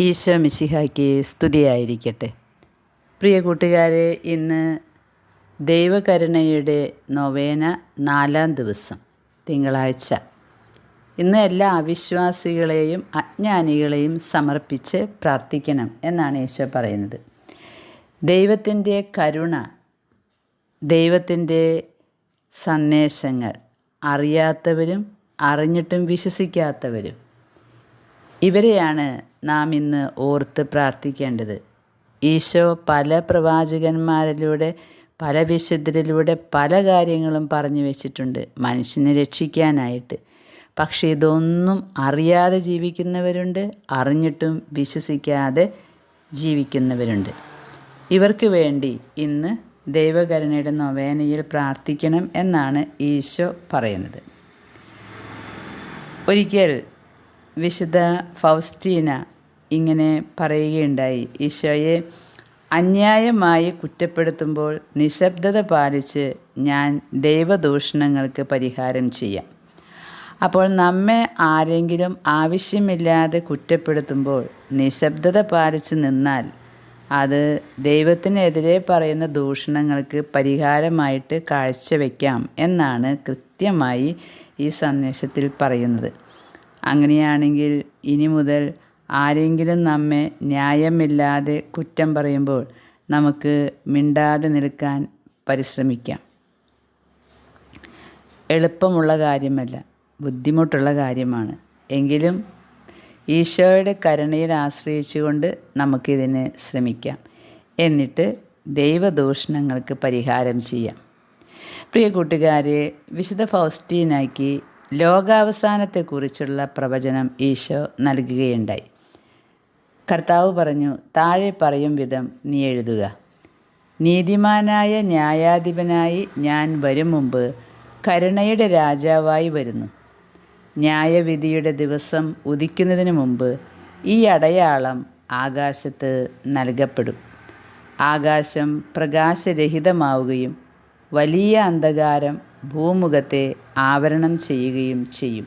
ഈശോ മിശിഹായ്ക്ക് സ്തുതിയായിരിക്കട്ടെ. പ്രിയ കൂട്ടുകാരെ ഇന്ന് ദൈവകരുണയുടെ നൊവേന നാലാം ദിവസം തിങ്കളാഴ്ച. ഇന്ന് എല്ലാ അവിശ്വാസികളെയും അജ്ഞാനികളെയും സമർപ്പിച്ച് പ്രാർത്ഥിക്കണം എന്നാണ് ഈശോ പറയുന്നത്. ദൈവത്തിന്റെ കരുണ ദൈവത്തിന്റെ സന്ദേശങ്ങൾ അറിയാത്തവരും അറിഞ്ഞിട്ടും വിശ്വസിക്കാത്തവരും ഇവരെയാണ് നാം ഇന്ന് ഓർത്ത് പ്രാർത്ഥിക്കേണ്ടത്. ഈശോ പല പ്രവാചകന്മാരിലൂടെ പല വിശുദ്ധരിലൂടെ പല കാര്യങ്ങളും പറഞ്ഞു വെച്ചിട്ടുണ്ട് മനുഷ്യനെ രക്ഷിക്കാനായിട്ട്. പക്ഷേ ഇതൊന്നും അറിയാതെ ജീവിക്കുന്നവരുണ്ട് അറിഞ്ഞിട്ടും വിശ്വസിക്കാതെ ജീവിക്കുന്നവരുണ്ട്. ഇവർക്ക് വേണ്ടി ഇന്ന് ദൈവകരുണയുടെ നൊവേനയിൽ പ്രാർത്ഥിക്കണം എന്നാണ് ഈശോ പറയുന്നത്. ഒരിക്കൽ വിശുദ്ധ ഫൗസ്റ്റീന ഇങ്ങനെ പറയുകയുണ്ടായി. ഈശോയെ അന്യായമായി കുറ്റപ്പെടുത്തുമ്പോൾ നിശബ്ദത പാലിച്ച് ഞാൻ ദൈവദൂഷണങ്ങൾക്ക് പരിഹാരം ചെയ്യാം. അപ്പോൾ നമ്മെ ആരെങ്കിലും ആവശ്യമില്ലാതെ കുറ്റപ്പെടുത്തുമ്പോൾ നിശബ്ദത പാലിച്ച് നിന്നാൽ അത് ദൈവത്തിനെതിരെ പറയുന്ന ദൂഷണങ്ങൾക്ക് പരിഹാരമായിട്ട് കാഴ്ചവെക്കാം എന്നാണ് കൃത്യമായി ഈ സന്ദേശത്തിൽ പറയുന്നത്. അങ്ങനെയാണെങ്കിൽ ഇനി മുതൽ ആരെങ്കിലും നമ്മെ ന്യായമില്ലാതെ കുറ്റം പറയുമ്പോൾ നമുക്ക് മിണ്ടാതെ നിൽക്കാൻ പരിശ്രമിക്കാം. എളുപ്പമുള്ള കാര്യമല്ല ബുദ്ധിമുട്ടുള്ള കാര്യമാണ്. എങ്കിലും ഈശോയുടെ കരുണയിൽ ആശ്രയിച്ചുകൊണ്ട് നമുക്കിതിന് ശ്രമിക്കാം. എന്നിട്ട് ദൈവദൂഷണങ്ങൾക്ക് പരിഹാരം ചെയ്യാം. പ്രിയ കൂട്ടുകാരെ വിശുദ്ധ ഫൗസ്റ്റീനാക്കി ലോകാവസാനത്തെക്കുറിച്ചുള്ള പ്രവചനം ഈശോ നൽകുകയുണ്ടായി. കർത്താവ് പറഞ്ഞു താഴെ പറയും വിധം നീ എഴുതുക. നീതിമാനായ ന്യായാധിപനായി ഞാൻ വരും മുമ്പ് കരുണയുടെ രാജാവായി വരുന്നു. ന്യായവിധിയുടെ ദിവസം ഉദിക്കുന്നതിന് മുമ്പ് ഈ അടയാളം ആകാശത്ത് നൽകപ്പെടും. ആകാശം പ്രകാശരഹിതമാവുകയും വലിയ അന്ധകാരം ഭൂമുഖത്തെ ആവരണം ചെയ്യുകയും ചെയ്യും.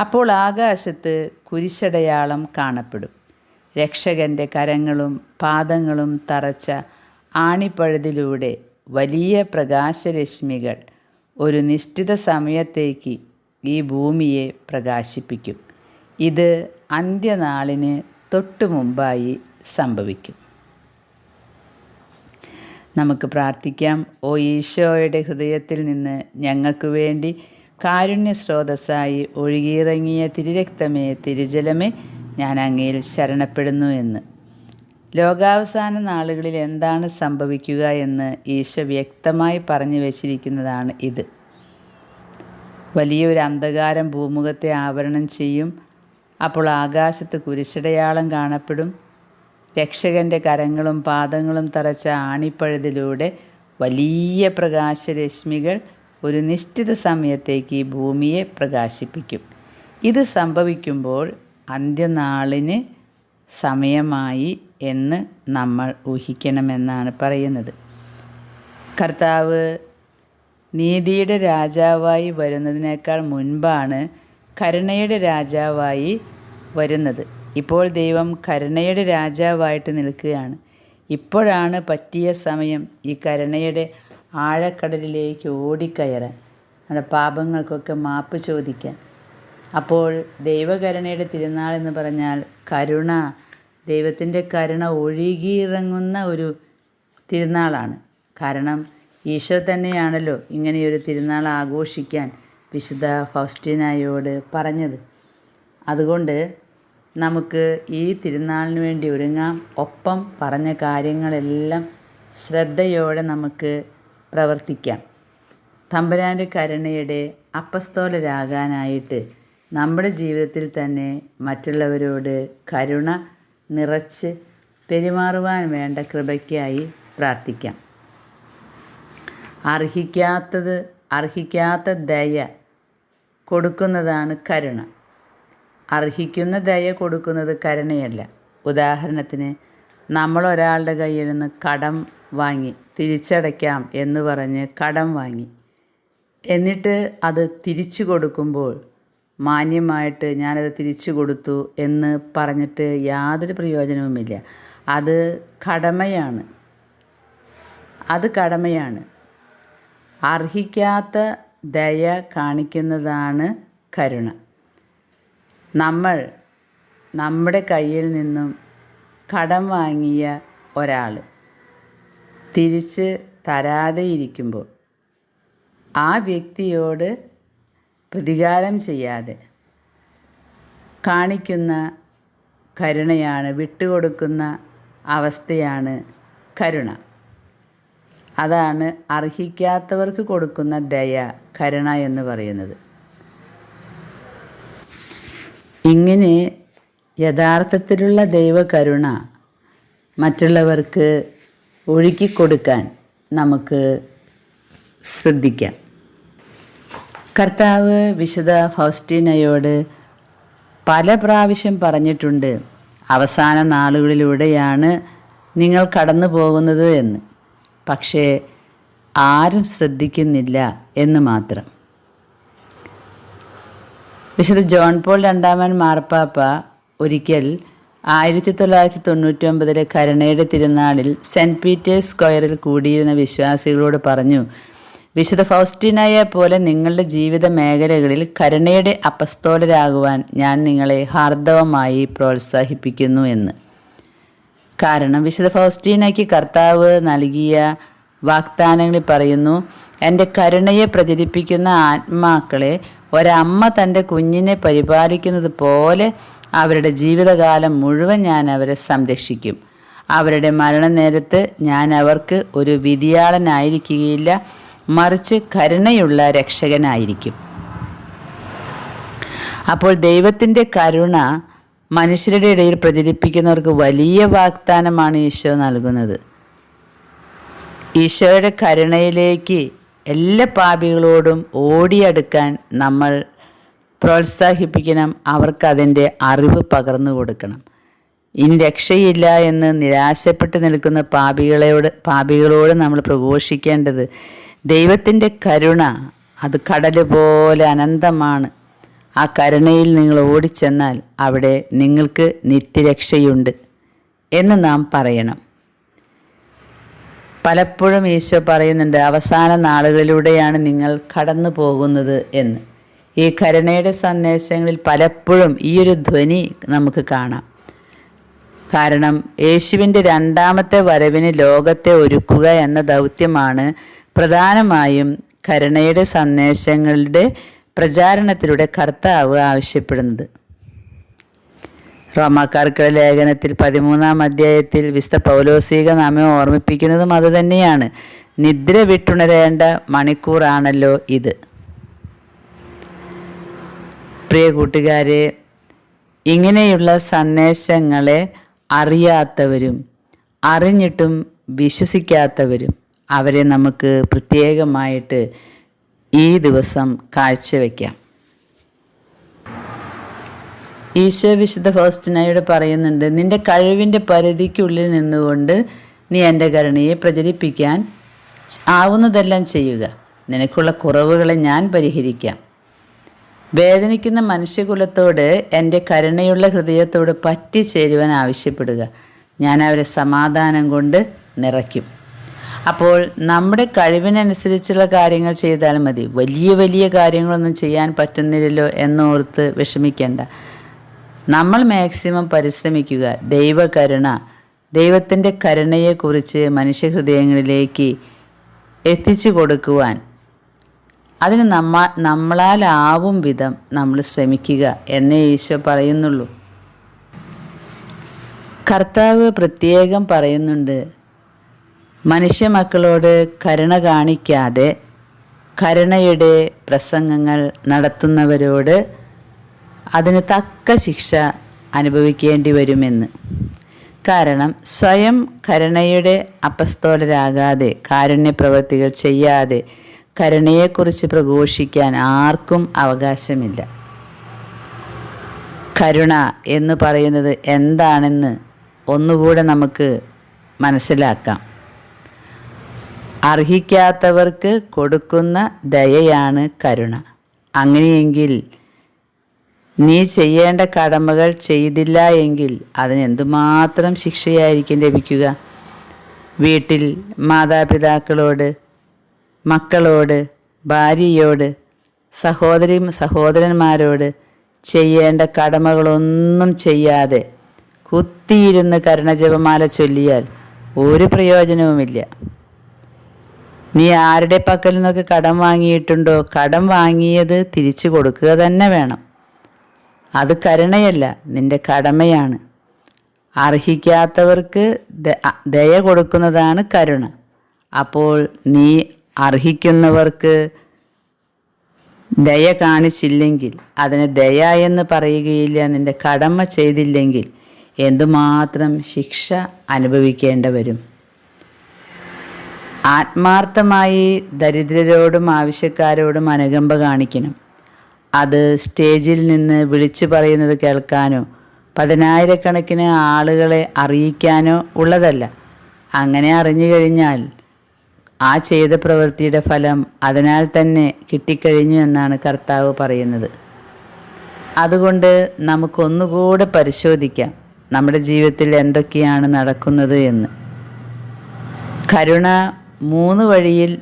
അപ്പോൾ ആകാശത്ത് കുരിശടയാളം കാണപ്പെടും. രക്ഷകന്റെ കരങ്ങളും പാദങ്ങളും തറച്ച ആണിപ്പഴുതിലൂടെ വലിയ പ്രകാശരശ്മികൾ ഒരു നിശ്ചിത സമയത്തേക്ക് ഈ ഭൂമിയെ പ്രകാശിപ്പിക്കും. ഇത് അന്ത്യനാളിന് തൊട്ടു മുമ്പായി സംഭവിക്കും. നമുക്ക് പ്രാർത്ഥിക്കാം. ഓ ഈശോയുടെ ഹൃദയത്തിൽ നിന്ന് ഞങ്ങൾക്ക് വേണ്ടി കാരുണ്യ സ്രോതസ്സായി ഒഴുകിയിറങ്ങിയ തിരുരക്തമേ തിരുജലമേ ഞാൻ അങ്ങയിൽ ശരണപ്പെടുന്നു എന്ന്. ലോകാവസാന നാളുകളിൽ എന്താണ് സംഭവിക്കുക എന്ന് ഈശോ വ്യക്തമായി പറഞ്ഞു വച്ചിരിക്കുന്നതാണ് ഇത്. വലിയൊരു അന്ധകാരം ഭൂമുഖത്തെ ആവരണം ചെയ്യും. അപ്പോൾ ആകാശത്ത് കുരിശടയാളം കാണപ്പെടും. രക്ഷകന്റെ കരങ്ങളും പാദങ്ങളും തറച്ച ആണിപ്പഴുതിലൂടെ വലിയ പ്രകാശരശ്മികൾ ഒരു നിശ്ചിത സമയത്തേക്ക് ഈ ഭൂമിയെ പ്രകാശിപ്പിക്കും. ഇത് സംഭവിക്കുമ്പോൾ അന്ത്യനാളിന് സമയമായി എന്ന് നമ്മൾ ഊഹിക്കണമെന്നാണ് പറയുന്നത്. കർത്താവ് നീതിയുടെ രാജാവായി വരുന്നതിനേക്കാൾ മുൻപാണ് കരുണയുടെ രാജാവായി വരുന്നത്. ഇപ്പോൾ ദൈവം കരുണയുടെ രാജാവായിട്ട് നിൽക്കുകയാണ്. ഇപ്പോഴാണ് പറ്റിയ സമയം ഈ കരുണയുടെ ആഴക്കടലിലേക്ക് ഓടിക്കയറാൻ നമ്മുടെ പാപങ്ങൾക്കൊക്കെ മാപ്പ് ചോദിക്കാൻ. അപ്പോൾ ദൈവകരുണയുടെ തിരുനാൾ എന്ന് പറഞ്ഞാൽ കരുണ ദൈവത്തിന്റെ കരുണ ഒഴുകിയിറങ്ങുന്ന ഒരു തിരുനാളാണ്. കാരണം ഈശോ തന്നെയാണല്ലോ ഇങ്ങനെയൊരു തിരുനാൾ ആഘോഷിക്കാൻ വിശുദ്ധ ഫൗസ്റ്റിനായോട് പറഞ്ഞത്. അതുകൊണ്ട് നമുക്ക് ഈ തിരുനാളിന് വേണ്ടി ഒരുങ്ങാം. ഒപ്പം പറഞ്ഞ കാര്യങ്ങളെല്ലാം ശ്രദ്ധയോടെ നമുക്ക് പ്രവർത്തിക്കാം. തമ്പുരാന്റെ കരുണയുടെ അപ്പസ്തോലരാകാനായിട്ട് നമ്മുടെ ജീവിതത്തിൽ തന്നെ മറ്റുള്ളവരോട് കരുണ നിറച്ച് പെരുമാറുവാൻ വേണ്ട കൃപയ്ക്കായി പ്രാർത്ഥിക്കാം. അർഹിക്കാത്തത് അർഹിക്കാത്ത ദയ കൊടുക്കുന്നതാണ് കരുണ. അർഹിക്കുന്ന ദയ കൊടുക്കുന്നത് കരുണയല്ല. ഉദാഹരണത്തിന് നമ്മൾ ഒരാളുടെ കയ്യിൽ നിന്ന് കടം വാങ്ങി തിരിച്ചടയ്ക്കാം എന്ന് പറഞ്ഞ് കടം വാങ്ങി. എന്നിട്ട് അത് തിരിച്ചു കൊടുക്കുമ്പോൾ മാന്യമായിട്ട് ഞാനത് തിരിച്ചു കൊടുത്തു എന്ന് പറഞ്ഞിട്ട് യാതൊരു പ്രയോജനവുമില്ല. അത് കടമയാണ്. അത് കടമയാണ്. അർഹിക്കാത്ത ദയ കാണിക്കുന്നതാണ് കരുണ. നമ്മൾ നമ്മുടെ കയ്യിൽ നിന്നും കടം വാങ്ങിയ ഒരാൾ തിരിച്ച് തരാതെ ഇരിക്കുമ്പോൾ ആ വ്യക്തിയോട് പ്രതികാരം ചെയ്യാതെ കാണിക്കുന്ന കരുണയാണ് വിട്ടുകൊടുക്കുന്ന അവസ്ഥയാണ് കരുണ. അതാണ് അർഹിക്കാത്തവർക്ക് കൊടുക്കുന്ന ദയ കരുണ എന്ന് പറയുന്നത്. ഇങ്ങനെ യഥാർത്ഥത്തിലുള്ള ദൈവകരുണ മറ്റുള്ളവർക്ക് ഒഴുക്കിക്കൊടുക്കാൻ നമുക്ക് ശ്രദ്ധിക്കാം. കർത്താവ് വിശുദ്ധ ഫൗസ്റ്റീനയോട് പല പ്രാവശ്യം പറഞ്ഞിട്ടുണ്ട് അവസാന നാളുകളിലൂടെയാണ് നിങ്ങൾ കടന്നു പോകുന്നത് എന്ന്. പക്ഷേ ആരും ശ്രദ്ധിക്കുന്നില്ല എന്ന് മാത്രം. വിശുദ്ധ ജോൺ പോൾ രണ്ടാമൻ മാർപ്പാപ്പ ഒരിക്കൽ ആയിരത്തി തൊള്ളായിരത്തി തൊണ്ണൂറ്റി ഒമ്പതിലെ കരുണയുടെ തിരുനാളിൽ സെന്റ് പീറ്റേഴ്സ് സ്ക്വയറിൽ കൂടിയിരുന്ന വിശ്വാസികളോട് പറഞ്ഞു വിശുദ്ധ ഫൗസ്റ്റിനായ പോലെ നിങ്ങളുടെ ജീവിത മേഖലകളിൽ കരുണയുടെ അപസ്തോലരാകുവാൻ ഞാൻ നിങ്ങളെ ഹാർദവമായി പ്രോത്സാഹിപ്പിക്കുന്നു എന്ന്. കാരണം വിശുദ്ധ ഫൗസ്റ്റീനയ്ക്ക് കർത്താവ് നൽകിയ വാഗ്ദാനങ്ങളിൽ പറയുന്നു എന്റെ കരുണയെ പ്രചരിപ്പിക്കുന്ന ആത്മാക്കളെ ഒരമ്മ തന്റെ കുഞ്ഞിനെ പരിപാലിക്കുന്നത് പോലെ അവരുടെ ജീവിതകാലം മുഴുവൻ ഞാൻ അവരെ സംരക്ഷിക്കും. അവരുടെ മരണനേരത്ത് ഞാൻ അവർക്ക് ഒരു വിധിയാളനായിരിക്കുകയില്ല മറിച്ച് കരുണയുള്ള രക്ഷകനായിരിക്കും. അപ്പോൾ ദൈവത്തിന്റെ കരുണ മനുഷ്യരുടെ ഇടയിൽ പ്രചരിപ്പിക്കുന്നവർക്ക് വലിയ വാഗ്ദാനമാണ് ഈശോ നൽകുന്നത്. ഈശോയുടെ കരുണയിലേക്ക് എല്ലാ പാപികളോടും ഓടിയെടുക്കാൻ നമ്മൾ പ്രോത്സാഹിപ്പിക്കണം. അവർക്ക് അതിന്റെ അറിവ് പകർന്നു കൊടുക്കണം. ഇനി രക്ഷയില്ല എന്ന് നിരാശപ്പെട്ട് നിൽക്കുന്ന പാപികളോട് പാപികളോട് നമ്മൾ പ്രഘോഷിക്കേണ്ടത് ദൈവത്തിന്റെ കരുണ. അത് കടൽ പോലെ അനന്തമാണ്. ആ കരുണയിൽ നിങ്ങൾ ഓടിച്ചെന്നാൽ അവിടെ നിങ്ങൾക്ക് നിത്യരക്ഷയുണ്ട് എന്ന് നാം പറയണം. പലപ്പോഴും ഈശോ പറയുന്നുണ്ട് അവസാന നാളുകളിലൂടെയാണ് നിങ്ങൾ കടന്നു പോകുന്നത് എന്ന്. ഈ കരുണയുടെ സന്ദേശങ്ങളിൽ പലപ്പോഴും ഈ ഒരു ധ്വനി നമുക്ക് കാണാം. കാരണം യേശുവിന്റെ രണ്ടാമത്തെ വരവിന് ലോകത്തെ ഒരുക്കുക എന്ന ദൗത്യമാണ് പ്രധാനമായും കരുണയുടെ സന്ദേശങ്ങളുടെ പ്രചാരണത്തിലൂടെ കർത്താവ് ആവശ്യപ്പെടുന്നത്. റോമാക്കാർക്കുള്ള ലേഖനത്തിൽ പതിമൂന്നാം അധ്യായത്തിൽ വിശുദ്ധ പൗലോസീക നമ്മെ ഓർമ്മിപ്പിക്കുന്നതും അതുതന്നെയാണ്. നിദ്ര വിട്ടുണരേണ്ട മണിക്കൂറാണല്ലോ ഇത്. പ്രിയ കൂട്ടുകാരെ ഇങ്ങനെയുള്ള സന്ദേശങ്ങളെ അറിയാത്തവരും അറിഞ്ഞിട്ടും വിശ്വസിക്കാത്തവരും അവരെ നമുക്ക് പ്രത്യേകമായിട്ട് ഈ ദിവസം കാഴ്ചവെക്കാം. ഈശോ വിശുദ്ധ ഫൗസ്റ്റിനയോട് പറയുന്നുണ്ട് നിന്റെ കഴിവിന്റെ പരിധിക്കുള്ളിൽ നിന്നുകൊണ്ട് നീ എന്റെ കരുണയെ പ്രചരിപ്പിക്കാൻ ആവുന്നതെല്ലാം ചെയ്യുക. നിനക്കുള്ള കുറവുകളെ ഞാൻ പരിഹരിക്കാം. വേദനിക്കുന്ന മനുഷ്യകുലത്തോട് എന്റെ കരുണയുള്ള ഹൃദയത്തോട് പറ്റിച്ചേരുവാൻ ആവശ്യപ്പെടുക. ഞാൻ അവരെ സമാധാനം കൊണ്ട് നിറയ്ക്കും. അപ്പോൾ നമ്മുടെ കഴിവിനനുസരിച്ചുള്ള കാര്യങ്ങൾ ചെയ്താൽ മതി. വലിയ വലിയ കാര്യങ്ങളൊന്നും ചെയ്യാൻ പറ്റുന്നില്ലല്ലോ എന്നോർത്ത് വിഷമിക്കേണ്ട. നമ്മൾ മാക്സിമം പരിശ്രമിക്കുക. ദൈവകരുണ. ദൈവത്തിന്റെ കരുണയെക്കുറിച്ച് മനുഷ്യഹൃദയങ്ങളിലേക്ക് എത്തിച്ചു കൊടുക്കുവാൻ. അതിന് നമ്മ നമ്മളാലാവും വിധം നമ്മൾ ശ്രമിക്കുക എന്നേ ഈശോ പറയുന്നുള്ളൂ. കർത്താവ് പ്രത്യേകം പറയുന്നുണ്ട് മനുഷ്യ മക്കളോട് കരുണ കാണിക്കാതെ കരുണയുടെ പ്രസംഗങ്ങൾ നടത്തുന്നവരോട് അതിന് തക്ക ശിക്ഷ അനുഭവിക്കേണ്ടി വരുമെന്ന്. കാരണം സ്വയം കരുണയുടെ അപസ്തോലരാകാതെ കാരുണ്യ പ്രവൃത്തികൾ ചെയ്യാതെ കരുണയെക്കുറിച്ച് പ്രഘോഷിക്കാൻ ആർക്കും അവകാശമില്ല. കരുണ എന്ന് പറയുന്നത് എന്താണെന്ന് ഒന്നുകൂടെ നമുക്ക് മനസ്സിലാക്കാം. അർഹിക്കാത്തവർക്ക് കൊടുക്കുന്ന ദയയാണ് കരുണ. അങ്ങനെയെങ്കിൽ നീ ചെയ്യേണ്ട കടമകൾ ചെയ്തില്ല എങ്കിൽ അതിന് എന്തുമാത്രം ശിക്ഷയായിരിക്കും ലഭിക്കുക? വീട്ടിൽ മാതാപിതാക്കളോട് മക്കളോട് ഭാര്യയോട് സഹോദരി സഹോദരന്മാരോട് ചെയ്യേണ്ട കടമകളൊന്നും ചെയ്യാതെ കുത്തിയിരുന്ന് കരുണജപമാല ചൊല്ലിയാൽ ഒരു പ്രയോജനവുമില്ല. നീ ആരുടെ പക്കൽ നിന്നൊക്കെ കടം വാങ്ങിയിട്ടുണ്ടോ? കടം വാങ്ങിയത് തിരിച്ചു കൊടുക്കുക തന്നെ വേണം. അത് കരുണയല്ല നിന്റെ കടമയാണ്. അർഹിക്കാത്തവർക്ക് ദയ കൊടുക്കുന്നതാണ് കരുണ. അപ്പോൾ നീ അർഹിക്കുന്നവർക്ക് ദയ കാണിച്ചില്ലെങ്കിൽ അതിന് ദയ എന്ന് പറയുകയില്ല നിന്റെ കടമ ചെയ്തില്ലെങ്കിൽ എന്തുമാത്രം ശിക്ഷ അനുഭവിക്കേണ്ട വരും ആത്മാർത്ഥമായി ദരിദ്രരോടും ആവശ്യക്കാരോടും അനുകമ്പ കാണിക്കണം. അത് സ്റ്റേജിൽ നിന്ന് വിളിച്ചു പറയുന്നത് കേൾക്കാനോ പതിനായിരക്കണക്കിന് ആളുകളെ അറിയിക്കാനോ ഉള്ളതല്ല. അങ്ങനെ അറിഞ്ഞു കഴിഞ്ഞാൽ ആ ചെയ്ത പ്രവൃത്തിയുടെ ഫലം അതിനാൽ തന്നെ കിട്ടിക്കഴിഞ്ഞു എന്നാണ് കർത്താവ് പറയുന്നത്. അതുകൊണ്ട് നമുക്കൊന്നുകൂടെ പരിശോധിക്കാം നമ്മുടെ ജീവിതത്തിൽ എന്തൊക്കെയാണ് നടക്കുന്നത് എന്ന്. കരുണ മൂന്ന് വഴിയിൽ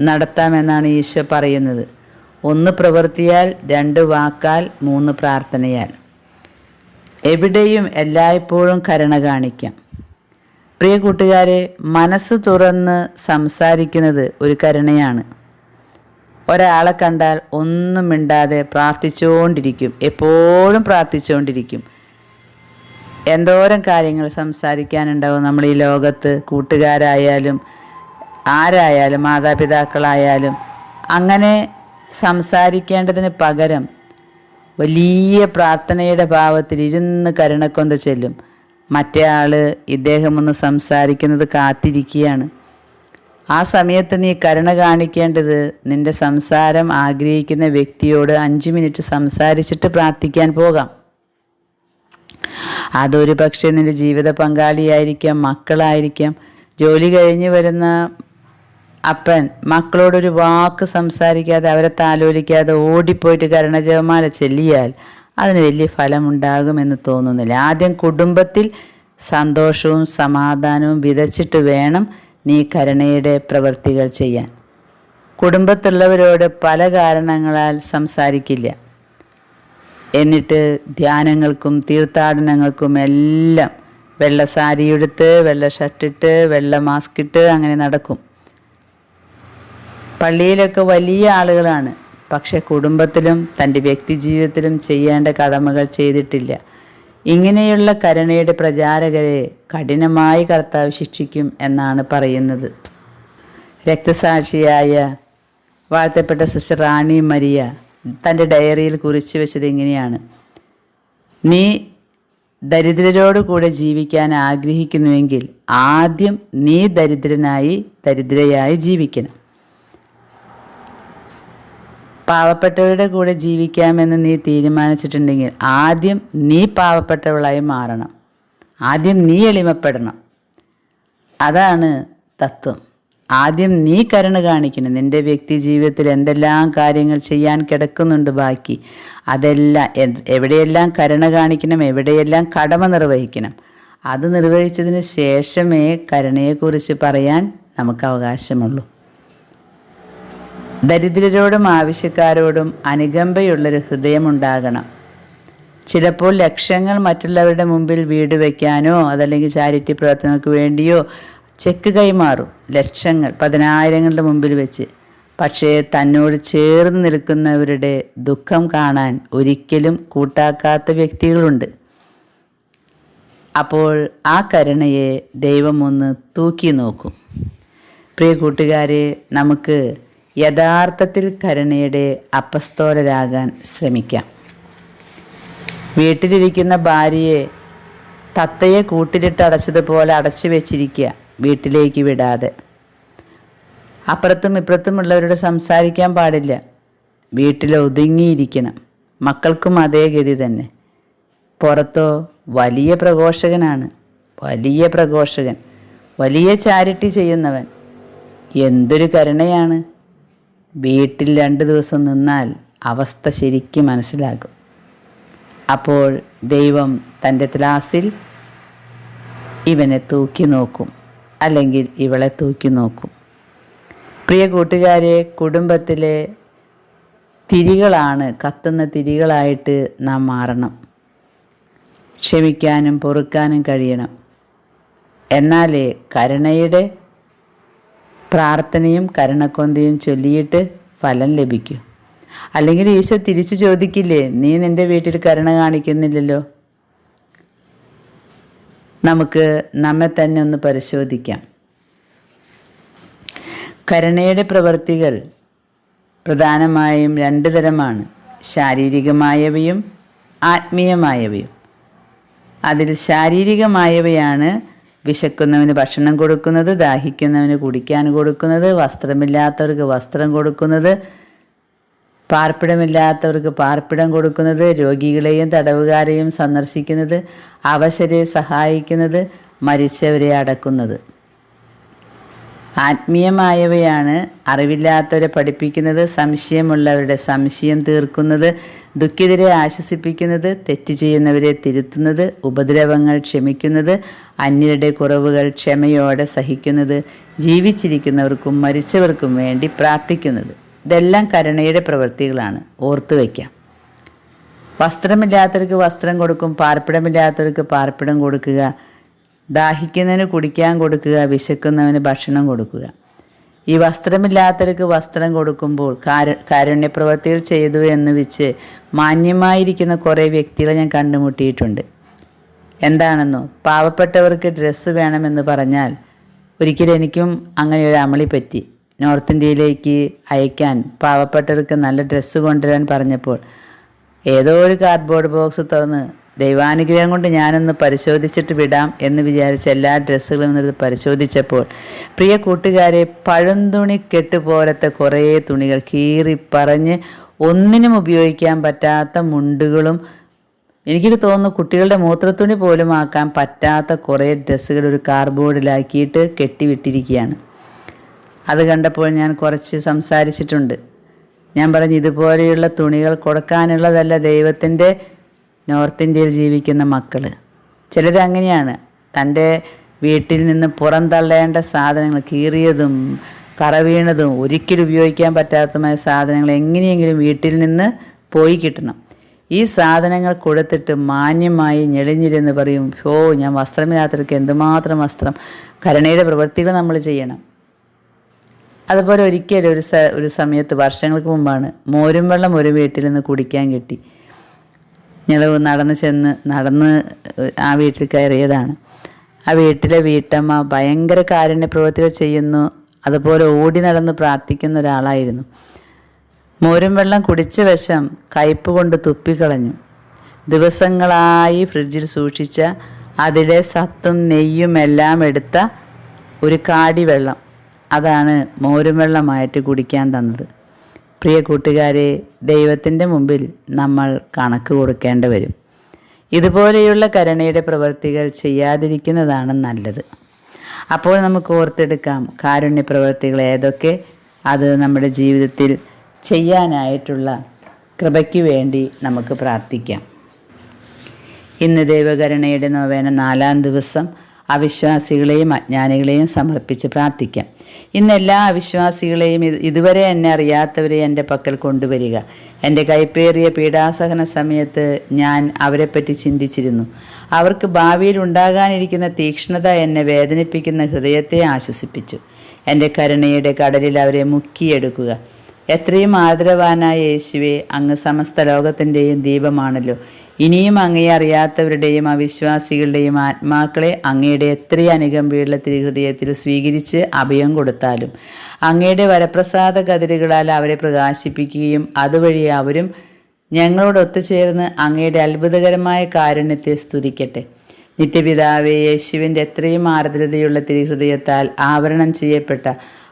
നടത്താമെന്നാണ് ഈശോ പറയുന്നത്. ഒന്ന് പ്രവൃത്തിയാൽ രണ്ട് വാക്കാൽ മൂന്ന് പ്രാർത്ഥനയാൽ. എവിടെയും എല്ലായ്പ്പോഴും കരുണ കാണിക്കാം. പ്രിയ കൂട്ടുകാരെ മനസ്സ് തുറന്ന് സംസാരിക്കുന്നത് ഒരു കരുണയാണ്. ഒരാളെ കണ്ടാൽ ഒന്നും മിണ്ടാതെ പ്രാർത്ഥിച്ചുകൊണ്ടിരിക്കും. എപ്പോഴും പ്രാർത്ഥിച്ചുകൊണ്ടിരിക്കും. എന്തോരം കാര്യങ്ങൾ സംസാരിക്കാനുണ്ടാവും നമ്മൾ ഈ ലോകത്ത് കൂട്ടുകാരായാലും ആരായാലും മാതാപിതാക്കളായാലും. അങ്ങനെ സംസാരിക്കേണ്ടതിന് പകരം വലിയ പ്രാർത്ഥനയുടെ ഭാവത്തിൽ ഇരുന്ന് കരുണക്കൊന്ത ചെല്ലും. മറ്റേ ആൾ ഇദ്ദേഹം ഒന്ന് സംസാരിക്കുന്നത് കാത്തിരിക്കുകയാണ്. ആ സമയത്ത് നീ കരുണ കാണിക്കേണ്ടത് നിന്റെ സംസാരം ആഗ്രഹിക്കുന്ന വ്യക്തിയോട് അഞ്ച് മിനിറ്റ് സംസാരിച്ചിട്ട് പ്രാർത്ഥിക്കാൻ പോകാം. അതൊരു പക്ഷേ നിന്റെ ജീവിത പങ്കാളിയായിരിക്കാം മക്കളായിരിക്കാം. ജോലി കഴിഞ്ഞ് വരുന്ന അപ്പൻ മക്കളോടൊരു വാക്ക് സംസാരിക്കാതെ അവരെ താലോലിക്കാതെ ഓടിപ്പോയിട്ട് കരണജപമാല ചെല്ലിയാൽ അതിന് വലിയ ഫലമുണ്ടാകുമെന്ന് തോന്നുന്നില്ല. ആദ്യം കുടുംബത്തിൽ സന്തോഷവും സമാധാനവും വിതച്ചിട്ട് വേണം നീ കരുണയുടെ പ്രവൃത്തികൾ ചെയ്യാൻ. കുടുംബത്തിലുള്ളവരോട് പല കാരണങ്ങളാൽ സംസാരിക്കില്ല. എന്നിട്ട് ധ്യാനങ്ങൾക്കും തീർത്ഥാടനങ്ങൾക്കും എല്ലാം വെള്ള സാരിയെടുത്ത് വെള്ള ഷർട്ടിട്ട് വെള്ള മാസ്ക് ഇട്ട് അങ്ങനെ നടക്കും. പള്ളിയിലൊക്കെ വലിയ ആളുകളാണ്. പക്ഷെ കുടുംബത്തിലും തന്റെ വ്യക്തി ജീവിതത്തിലും ചെയ്യേണ്ട കടമകൾ ചെയ്തിട്ടില്ല. ഇങ്ങനെയുള്ള കരുണയുടെ പ്രചാരകരെ കഠിനമായി കർത്താവ് ശിക്ഷിക്കും എന്നാണ് പറയുന്നത്. രക്തസാക്ഷിയായ വാഴ്ത്തപ്പെട്ട സിസ്റ്റർ റാണി മരിയ തന്റെ ഡയറിയിൽ കുറിച്ചു വെച്ചത് ഇങ്ങനെയാണ്. നീ ദരിദ്രരോട് കൂടെ ജീവിക്കാൻ ആഗ്രഹിക്കുന്നുവെങ്കിൽ ആദ്യം നീ ദരിദ്രനായി ദരിദ്രയായി ജീവിക്കണം. പാവപ്പെട്ടവരുടെ കൂടെ ജീവിക്കാമെന്ന് നീ തീരുമാനിച്ചിട്ടുണ്ടെങ്കിൽ ആദ്യം നീ പാവപ്പെട്ടവളായി മാറണം. ആദ്യം നീ എളിമപ്പെടണം. അതാണ് തത്വം. ആദ്യം നീ കരുണ കാണിക്കണം. നിന്റെ വ്യക്തി ജീവിതത്തിൽ എന്തെല്ലാം കാര്യങ്ങൾ ചെയ്യാൻ കിടക്കുന്നുണ്ട് ബാക്കി? അതെല്ലാം എവിടെയെല്ലാം കരുണ കാണിക്കണം? എവിടെയെല്ലാം കടമ നിർവഹിക്കണം? അത് നിർവഹിച്ചതിന് ശേഷമേ കരുണയെക്കുറിച്ച് പറയാൻ നമുക്ക് അവകാശമുള്ളൂ. ദരിദ്രരോടും ആവശ്യക്കാരോടും അനുകമ്പയുള്ളൊരു ഹൃദയമുണ്ടാകണം. ചിലപ്പോൾ ലക്ഷങ്ങൾ മറ്റുള്ളവരുടെ മുമ്പിൽ വീട് വയ്ക്കാനോ അതല്ലെങ്കിൽ ചാരിറ്റി പ്രവർത്തനങ്ങൾക്ക് വേണ്ടിയോ ചെക്ക് കൈമാറും ലക്ഷങ്ങൾ പതിനായിരങ്ങളുടെ മുമ്പിൽ വെച്ച്. പക്ഷേ തന്നോട് ചേർന്ന് നിൽക്കുന്നവരുടെ ദുഃഖം കാണാൻ ഒരിക്കലും കൂട്ടാക്കാത്ത വ്യക്തികളുണ്ട്. അപ്പോൾ ആ കരുണയെ ദൈവം ഒന്ന് തൂക്കി നോക്കും. പ്രിയ കൂട്ടുകാരെ നമുക്ക് യഥാർത്ഥത്തിൽ കരുണയുടെ അപസ്തോലരാകാൻ ശ്രമിക്കാം. വീട്ടിലിരിക്കുന്ന ഭാര്യയെ തത്തയെ കൂട്ടിലിട്ട് അടച്ചതുപോലെ അടച്ചു വെച്ചിരിക്കുക വീട്ടിലേക്ക് വിടാതെ. അപ്പുറത്തും ഇപ്പുറത്തുമുള്ളവരോട് സംസാരിക്കാൻ പാടില്ല. വീട്ടിൽ ഒതുങ്ങിയിരിക്കണം. മക്കൾക്കും അതേ ഗതി തന്നെ. പുറത്തോ വലിയ പ്രഘോഷകനാണ്. വലിയ പ്രഘോഷകൻ. വലിയ ചാരിറ്റി ചെയ്യുന്നവൻ. എന്തൊരു കരുണയാണ്. വീട്ടിൽ രണ്ട് ദിവസം നിന്നാൽ അവസ്ഥ ശരിക്കും മനസ്സിലാകും. അപ്പോൾ ദൈവം തന്റെ ക്ലാസ്സിൽ ഇവനെ തൂക്കി നോക്കും അല്ലെങ്കിൽ ഇവളെ തൂക്കി നോക്കും. പ്രിയ കൂട്ടുകാരെ കുടുംബത്തിലെ തിരികളാണ് കത്തുന്ന തിരികളായിട്ട് നാം മാറണം. ക്ഷമിക്കാനും പൊറുക്കാനും കഴിയണം. എന്നാലേ കരുണയുടെ പ്രാർത്ഥനയും കരുണക്കൊന്തയും ചൊല്ലിയിട്ട് ഫലം ലഭിക്കും. അല്ലെങ്കിൽ ഈശോ തിരിച്ചു ചോദിക്കില്ലേ നീ നിന്റെ വീട്ടിൽ കരുണ കാണിക്കുന്നില്ലല്ലോ? നമുക്ക് നമ്മെ തന്നെ ഒന്ന് പരിശോധിക്കാം. കരുണയുടെ പ്രവൃത്തികൾ പ്രധാനമായും രണ്ട് തരമാണ്. ശാരീരികമായവയും ആത്മീയമായവയും. അതിൽ ശാരീരികമായവയാണ് വിശക്കുന്നവന് ഭക്ഷണം കൊടുക്കുന്നത് ദാഹിക്കുന്നവന് കുടിക്കാൻ കൊടുക്കുന്നത് വസ്ത്രമില്ലാത്തവർക്ക് വസ്ത്രം കൊടുക്കുന്നത് പാർപ്പിടമില്ലാത്തവർക്ക് പാർപ്പിടം കൊടുക്കുന്നത് രോഗികളെയും തടവുകാരെയും സന്ദർശിക്കുന്നത് അവശരെ സഹായിക്കുന്നത് മരിച്ചവരെ അടക്കുന്നത്. ആത്മീയമായവയാണ് അറിവില്ലാത്തവരെ പഠിപ്പിക്കുന്നത് സംശയമുള്ളവരുടെ സംശയം തീർക്കുന്നത് ദുഃഖിതരെ ആശ്വസിപ്പിക്കുന്നത് തെറ്റ് ചെയ്യുന്നവരെ തിരുത്തുന്നത് ഉപദ്രവങ്ങൾ ക്ഷമിക്കുന്നത് അന്യരുടെ കുറവുകൾ ക്ഷമയോടെ സഹിക്കുന്നത് ജീവിച്ചിരിക്കുന്നവർക്കും മരിച്ചവർക്കും വേണ്ടി പ്രാർത്ഥിക്കുന്നത്. ഇതെല്ലാം കരുണയുടെ പ്രവൃത്തികളാണ്. ഓർത്തു വയ്ക്കാം. വസ്ത്രമില്ലാത്തവർക്ക് വസ്ത്രം കൊടുക്കും പാർപ്പിടമില്ലാത്തവർക്ക് പാർപ്പിടം കൊടുക്കുക ദാഹിക്കുന്നതിന് കുടിക്കാൻ കൊടുക്കുക വിശക്കുന്നവന് ഭക്ഷണം കൊടുക്കുക. ഈ വസ്ത്രമില്ലാത്തവർക്ക് വസ്ത്രം കൊടുക്കുമ്പോൾ കാരു കാരുണ്യപ്രവൃത്തികൾ ചെയ്തു എന്ന് വെച്ച് മാന്യമായിരിക്കുന്ന കുറേ വ്യക്തികളെ ഞാൻ കണ്ടുമുട്ടിയിട്ടുണ്ട്. എന്താണെന്നോ? പാവപ്പെട്ടവർക്ക് ഡ്രസ്സ് വേണമെന്ന് പറഞ്ഞാൽ ഒരിക്കലും എനിക്കും അങ്ങനെ ഒരു അമളി പറ്റി. നോർത്ത് ഇന്ത്യയിലേക്ക് അയക്കാൻ പാവപ്പെട്ടവർക്ക് നല്ല ഡ്രസ്സ് കൊണ്ടുവരാൻ പറഞ്ഞപ്പോൾ ഏതോ ഒരു കാർഡ്ബോർഡ് ബോക്സ് തുറന്ന് ദൈവാനുഗ്രഹം കൊണ്ട് ഞാനൊന്ന് പരിശോധിച്ചിട്ട് വിടാം എന്ന് വിചാരിച്ച എല്ലാ ഡ്രസ്സുകളും ഒന്ന് പരിശോധിച്ചപ്പോൾ പ്രിയ കൂട്ടുകാരെ പഴന്തുണി കെട്ട് പോലത്തെ കുറേ തുണികൾ കീറി പറഞ്ഞ് ഒന്നിനും ഉപയോഗിക്കാൻ പറ്റാത്ത മുണ്ടുകളും എനിക്ക് തോന്നുന്നു കുട്ടികളുടെ മൂത്രത്തുണി പോലും ആക്കാൻ പറ്റാത്ത കുറേ ഡ്രസ്സുകൾ ഒരു കാർഡ്ബോർഡിലാക്കിയിട്ട് കെട്ടിവിട്ടിരിക്കുകയാണ് അത് കണ്ടപ്പോൾ ഞാൻ കുറച്ച് സംസാരിച്ചിട്ടുണ്ട്. ഞാൻ പറഞ്ഞു ഇതുപോലെയുള്ള തുണികൾ കൊടുക്കാനുള്ളതല്ല ദൈവത്തിന്റെ നോർത്ത് ഇന്ത്യയിൽ ജീവിക്കുന്ന മക്കൾ ചിലരങ്ങനെയാണ് തന്റെ വീട്ടിൽ നിന്ന് പുറന്തള്ളേണ്ട സാധനങ്ങൾ കീറിയതും കറവീണതും ഒരിക്കലും ഉപയോഗിക്കാൻ പറ്റാത്തതുമായ സാധനങ്ങൾ എങ്ങനെയെങ്കിലും വീട്ടിൽ നിന്ന് പോയി കിട്ടണം. ഈ സാധനങ്ങൾ കൊടുത്തിട്ട് മാന്യമായി ഞെളിഞ്ഞിരുന്ന് പറയും ഓ ഞാൻ വസ്ത്രമില്ലാത്തവർക്ക് എന്തുമാത്രം വസ്ത്രം? കരുണയുടെ പ്രവൃത്തികൾ നമ്മൾ ചെയ്യണം. അതുപോലെ ഒരിക്കലും ഒരു ഒരു സമയത്ത് വർഷങ്ങൾക്ക് മുമ്പാണ് മോരും വെള്ളം ഒരു വീട്ടിൽ നിന്ന് കുടിക്കാൻ കിട്ടി. ഞങ്ങൾ നടന്ന് ചെന്ന് നടന്ന് ആ വീട്ടിൽ കയറിയതാണ്. ആ വീട്ടിലെ വീട്ടമ്മ ഭയങ്കര കാരുണ്യ പ്രവൃത്തികൾ ചെയ്യുന്നു അതുപോലെ ഓടി നടന്ന് പ്രാർത്ഥിക്കുന്ന ഒരാളായിരുന്നു. മോരും വെള്ളം കുടിച്ച വശം കയ്പ് കൊണ്ട് തുപ്പിക്കളഞ്ഞു. ദിവസങ്ങളായി ഫ്രിഡ്ജിൽ സൂക്ഷിച്ച അതിലെ സത്തും നെയ്യും എല്ലാം എടുത്ത ഒരു കാടി വെള്ളം അതാണ് മോരും വെള്ളമായിട്ട് കുടിക്കാൻ തന്നത്. പ്രിയ കൂട്ടുകാരെ ദൈവത്തിന്റെ മുമ്പിൽ നമ്മൾ കണക്ക് കൊടുക്കേണ്ടി വരും. ഇതുപോലെയുള്ള കരുണയുടെ പ്രവൃത്തികൾ ചെയ്യാതിരിക്കുന്നതാണ് നല്ലത്. അപ്പോൾ നമുക്ക് ഓർത്തെടുക്കാം കാരുണ്യ പ്രവൃത്തികൾ ഏതൊക്കെ അത് നമ്മുടെ ജീവിതത്തിൽ ചെയ്യാനായിട്ടുള്ള കൃപയ്ക്ക് വേണ്ടി നമുക്ക് പ്രാർത്ഥിക്കാം. ഇന്ന് ദൈവകരുണയുടെ നോവേന നാലാം ദിവസം അവിശ്വാസികളെയും അജ്ഞാനികളെയും സമർപ്പിച്ച് പ്രാർത്ഥിക്കാം. ഇന്ന് എല്ലാ അവിശ്വാസികളെയും ഇതുവരെ എന്നെ അറിയാത്തവരെ എന്റെ പക്കൽ കൊണ്ടുവരിക. എന്റെ കൈപ്പേറിയ പീഡാസഹന സമയത്ത് ഞാൻ അവരെപ്പറ്റി ചിന്തിച്ചിരുന്നു. അവർക്ക് ഭാവിയിൽ ഉണ്ടാകാനിരിക്കുന്ന തീക്ഷ്ണത എന്നെ വേദനിപ്പിക്കുന്ന ഹൃദയത്തെ ആശ്വസിപ്പിച്ചു. എന്റെ കരുണയുടെ കടലിൽ അവരെ മുക്കിയെടുക്കുക. എത്രയും ആദരവാനായ യേശുവെ അങ്ങ് സമസ്ത ലോകത്തിന്റെയും ദീപമാണല്ലോ. ഇനിയും അങ്ങയെ അറിയാത്തവരുടെയും അവിശ്വാസികളുടെയും ആത്മാക്കളെ അങ്ങയുടെ എത്രയും വീടുള്ള തിരുഹൃദയത്തിൽ സ്വീകരിച്ച് അഭയം കൊടുത്താലും അങ്ങയുടെ വരപ്രസാദ കതിരുകളാൽ അവരെ പ്രകാശിപ്പിക്കുകയും അതുവഴി അവരും ഞങ്ങളോട് ഒത്തുചേർന്ന് അങ്ങയുടെ അത്ഭുതകരമായ കാരുണ്യത്തെ സ്തുതിക്കട്ടെ. നിത്യപിതാവേ യേശുവിന്റെ എത്രയും ആർദ്രതയുള്ള തിരുഹൃദയത്താൽ ആവരണം ചെയ്യപ്പെട്ട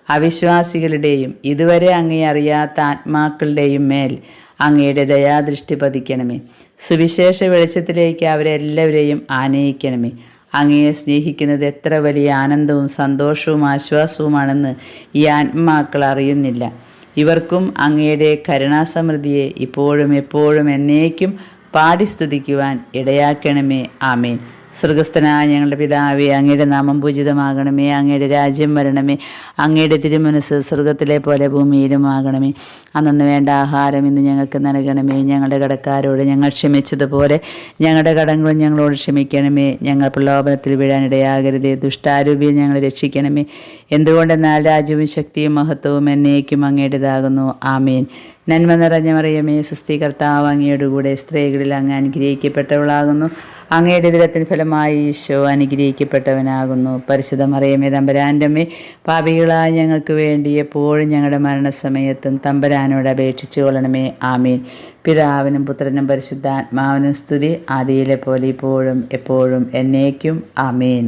അവിശ്വാസികളുടെയും ഇതുവരെ അങ്ങയെ അറിയാത്ത ആത്മാക്കളുടെയും മേൽ അങ്ങയുടെ ദയാദൃഷ്ടി പതിക്കണമേ. സുവിശേഷ വെളിച്ചത്തിലേക്ക് അവരെല്ലാവരെയും ആനയിക്കണമേ. അങ്ങയെ സ്നേഹിക്കുന്നത് എത്ര വലിയ ആനന്ദവും സന്തോഷവും ആശ്വാസവുമാണെന്ന് ഈ ആത്മാക്കൾ അറിയുന്നില്ല. ഇവർക്കും അങ്ങയുടെ കരുണാസമൃദ്ധിയെ ഇപ്പോഴും എപ്പോഴും എന്നേക്കും പാടി സ്തുതിക്കുവാൻ ഇടയാക്കണമേ. ആമേൻ. സ്വർഗസ്ഥനായ ഞങ്ങളുടെ പിതാവേ അങ്ങയുടെ നാമം പൂജിതമാകണമേ അങ്ങയുടെ രാജ്യം വരണമേ അങ്ങയുടെ തിരുമനസ് സ്വർഗത്തിലെ പോലെ ഭൂമിയിലും ആകണമേ അന്നു വേണ്ട ആഹാരം ഇന്ന് ഞങ്ങൾക്ക് നൽകണമേ. ഞങ്ങളുടെ കടക്കാരോട് ഞങ്ങൾ ക്ഷമിച്ചതുപോലെ ഞങ്ങളുടെ കടങ്ങളും ഞങ്ങളോട് ക്ഷമിക്കണമേ. ഞങ്ങൾ പ്രലോഭനത്തിൽ വീഴാനിടയാകരുതേ. ദുഷ്ടാരൂപിയെ ഞങ്ങളെ രക്ഷിക്കണമേ. എന്തുകൊണ്ടെന്നാൽ രാജ്യവും ശക്തിയും മഹത്വവും എന്നേക്കും അങ്ങയുടേതാകുന്നു ആമീൻ. നന്മ നിറഞ്ഞ മറിയമേ സുസ്ഥി കർത്താവ് അങ്ങയോടുകൂടെ സ്ത്രീകളിൽ അങ്ങ് അനുഗ്രഹിക്കപ്പെട്ടവളാകുന്നു. അങ്ങയുടെ ദിനത്തിന് ഫലമായി ഈശോ അനുഗ്രഹിക്കപ്പെട്ടവനാകുന്നു. പരിശുദ്ധ മറിയമേ തമ്പരാന്റെ പാപികളായ ഞങ്ങൾക്ക് വേണ്ടി എപ്പോഴും ഞങ്ങളുടെ മരണസമയത്തും തമ്പരാനോട് അപേക്ഷിച്ചു കൊള്ളണമേ. ആമീൻ. പിതാവിനും പുത്രനും പരിശുദ്ധാത്മാവിനും സ്തുതി. ആദിയിലെ പോലെ ഇപ്പോഴും എപ്പോഴും എന്നേക്കും. ആമീൻ.